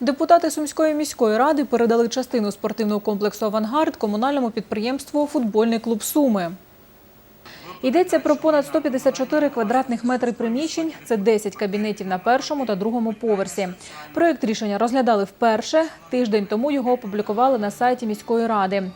Депутати Сумської міської ради передали частину спортивного комплексу «Авангард» комунальному підприємству «Футбольний клуб Суми». Йдеться про понад 154 квадратних метри приміщень. Це 10 кабінетів на першому та другому поверсі. Проєкт рішення розглядали вперше. Тиждень тому його опублікували на сайті міської ради.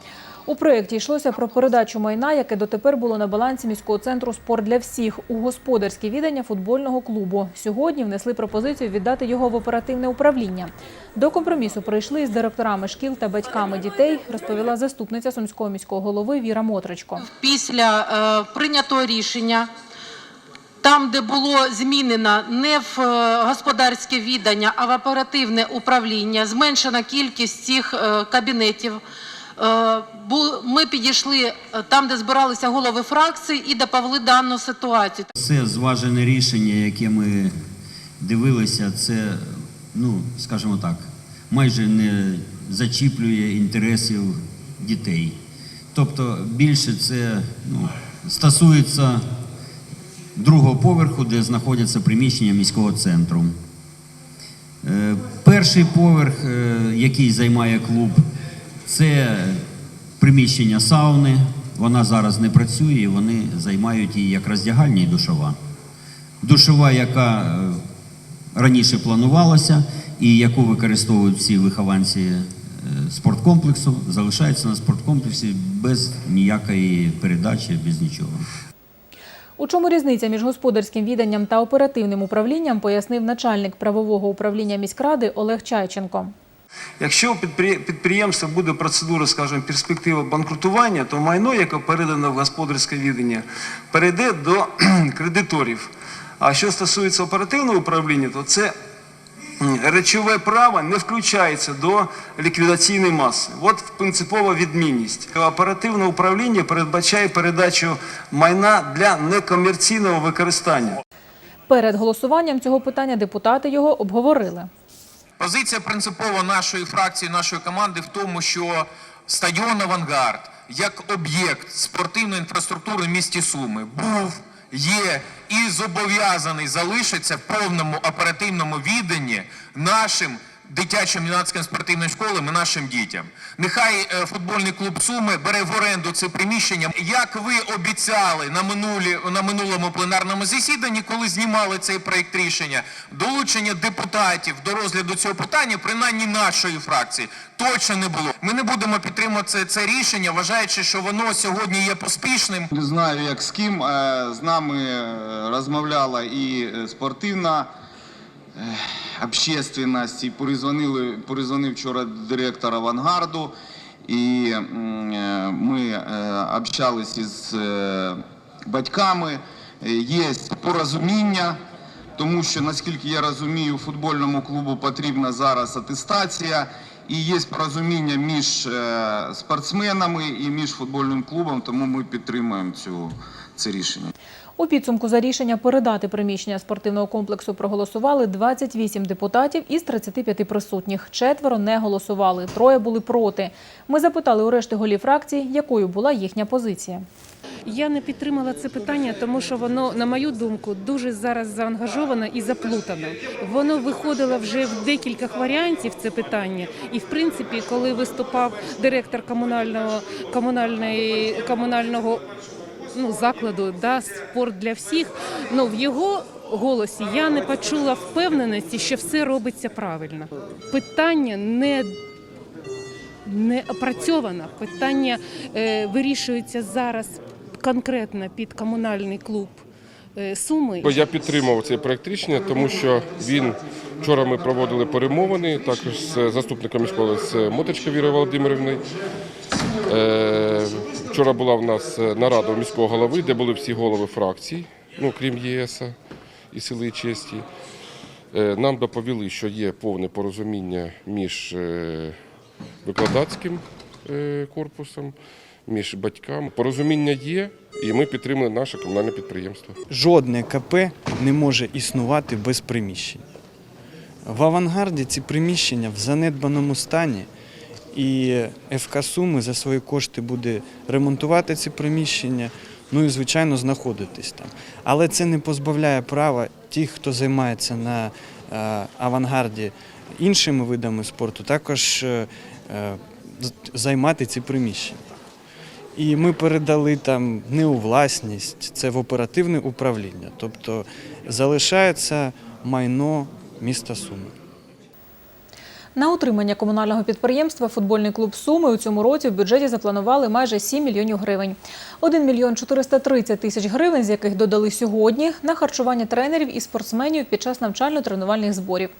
У проєкті йшлося про передачу майна, яке дотепер було на балансі міського центру «Спорт для всіх» у господарське віддання футбольного клубу. Сьогодні внесли пропозицію віддати його в оперативне управління. До компромісу прийшли з директорами шкіл та батьками дітей, розповіла заступниця сумського міського голови Віра Мотричко. після е, прийнятого рішення, там, де було змінено не в е, господарське віддання, а в оперативне управління, зменшена кількість цих е, кабінетів. Е, Ми підійшли е, там, де збиралися голови фракцій, і доповіли дану ситуацію. Це зважене рішення, яке ми дивилися, це, ну, скажімо так, майже не зачіплює інтересів дітей. Тобто більше це ну, стосується другого поверху, де знаходяться приміщення міського центру. Е, Перший поверх, який займає клуб, це приміщення сауни. Вона зараз не працює, і вони займають її як роздягальня і душова. Душова, яка е, раніше планувалася і яку використовують всі вихованці е, спорткомплексу, залишається на спорткомплексі без ніякої передачі, без нічого. У чому різниця між господарським відданням та оперативним управлінням, пояснив начальник правового управління міськради Олег Чайченко. Якщо у підпри- підприємства буде процедура, скажімо, перспектива банкрутування, то майно, яке передано в господарське віддання, перейде до кредиторів. А що стосується оперативного управління, то це речове право не включається до ліквідаційної маси. От принципова відмінність. Оперативне управління передбачає передачу майна для некомерційного використання. Перед голосуванням цього питання депутати його обговорили. Позиція принципова нашої фракції, нашої команди в тому, що стадіон Авангард як об'єкт спортивної інфраструктури в місті Суми був, є і зобов'язаний залишиться в повному оперативному відданні нашим дитячим юнацьким спортивним школам і нашим дітям. Нехай е, футбольний клуб Суми бере в оренду це приміщення. Як ви обіцяли на минулі на минулому пленарному засіданні, коли знімали цей проект рішення, долучення депутатів до розгляду цього питання, принаймні нашої фракції, точно не було. Ми не будемо підтримувати це, це рішення, вважаючи, що воно сьогодні є поспішним. Не знаю, як з ким. е, З нами е, розмовляла і спортивна общественність, і перезвонили, перезвонив вчора директор авангарду. І ми е, общались із е, батьками. Є порозуміння, тому що, наскільки я розумію, футбольному клубу потрібна зараз атестація. І є порозуміння між спортсменами і між футбольним клубом, тому ми підтримуємо цю, це рішення. У підсумку за рішення передати приміщення спортивного комплексу проголосували 28 депутатів із 35 присутніх. Четверо не голосували, троє були проти. Ми запитали у решти голів фракцій, якою була їхня позиція. Я не підтримала це питання, тому що воно, на мою думку, дуже зараз заангажовано і заплутано. Воно виходило вже в декілька варіантів це питання. І в принципі, коли виступав директор комунального комунальної комунального ну, закладу да, спорт для всіх, ну в його голосі я не почула впевненості, що все робиться правильно. Питання не не опрацьовано. Питання е, вирішується зараз конкретно під комунальний клуб е, Суми. Бо Я підтримав цей проект рішення, тому що він вчора ми проводили перемовини також з заступником школи з Моточка Вірою Володимирівною. Е, Вчора була в нас нарада у міського голови, де були всі голови фракцій, ну крім ЄС і сили і честі. Е, Нам доповіли, що є повне порозуміння між е, викладацьким е, корпусом, між батьками. Порозуміння є, і ми підтримали наше комунальне підприємство. Жодне КП не може існувати без приміщень. В авангарді ці приміщення в занедбаному стані, і ФК Суми за свої кошти буде ремонтувати ці приміщення, ну і, звичайно, знаходитись там. Але це не позбавляє права тих, хто займається на е, авангарді іншими видами спорту, також е, е, займати ці приміщення. І ми передали там не у власність, це в оперативне управління. Тобто залишається майно міста Суми. На утримання комунального підприємства футбольний клуб Суми у цьому році в бюджеті запланували майже 7 мільйонів гривень. 1 мільйон 430 тисяч гривень, з яких додали сьогодні на харчування тренерів і спортсменів під час навчально-тренувальних зборів.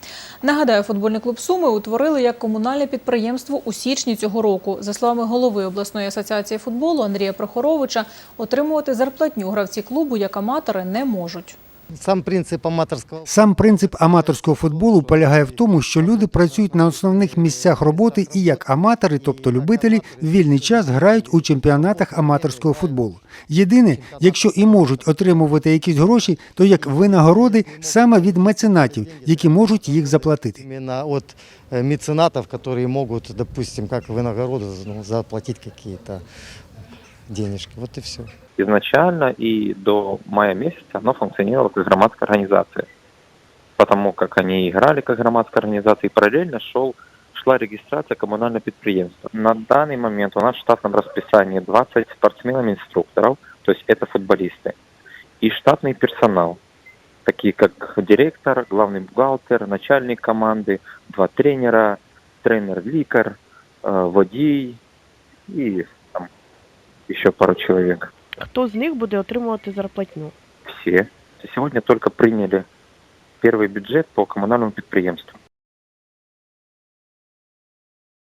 Нагадаю, футбольний клуб Суми утворили як комунальне підприємство у січні цього року. За словами голови обласної асоціації футболу Андрія Прохоровича, отримувати зарплатню гравці клубу як аматори не можуть. Сам принцип аматорського Сам принцип аматорського футболу полягає в тому, що люди працюють на основних місцях роботи і як аматори, тобто любителі, в вільний час грають у чемпіонатах аматорського футболу. Єдине, якщо і можуть отримувати якісь гроші, то як винагороди саме від меценатів, які можуть їх заплатити. именно от э, меценатов, которые могут, допустим, как винагороду ну, заплатить какие-то денежки. Вот и все. Изначально и до мая месяца оно функционировало как громадская организация. Потому как они играли как громадская организация, и параллельно шел, шла регистрация коммунального предприятия. На данный момент у нас в штатном расписании 20 спортсменов-инструкторов, то есть это футболисты, и штатный персонал, такие как директор, главный бухгалтер, начальник команды, два тренера, тренер-ликар, э, водій и там еще пару человек. Хто з них буде отримувати зарплатню? все. Сегодня только приняли первый бюджет по коммунальному предприятию.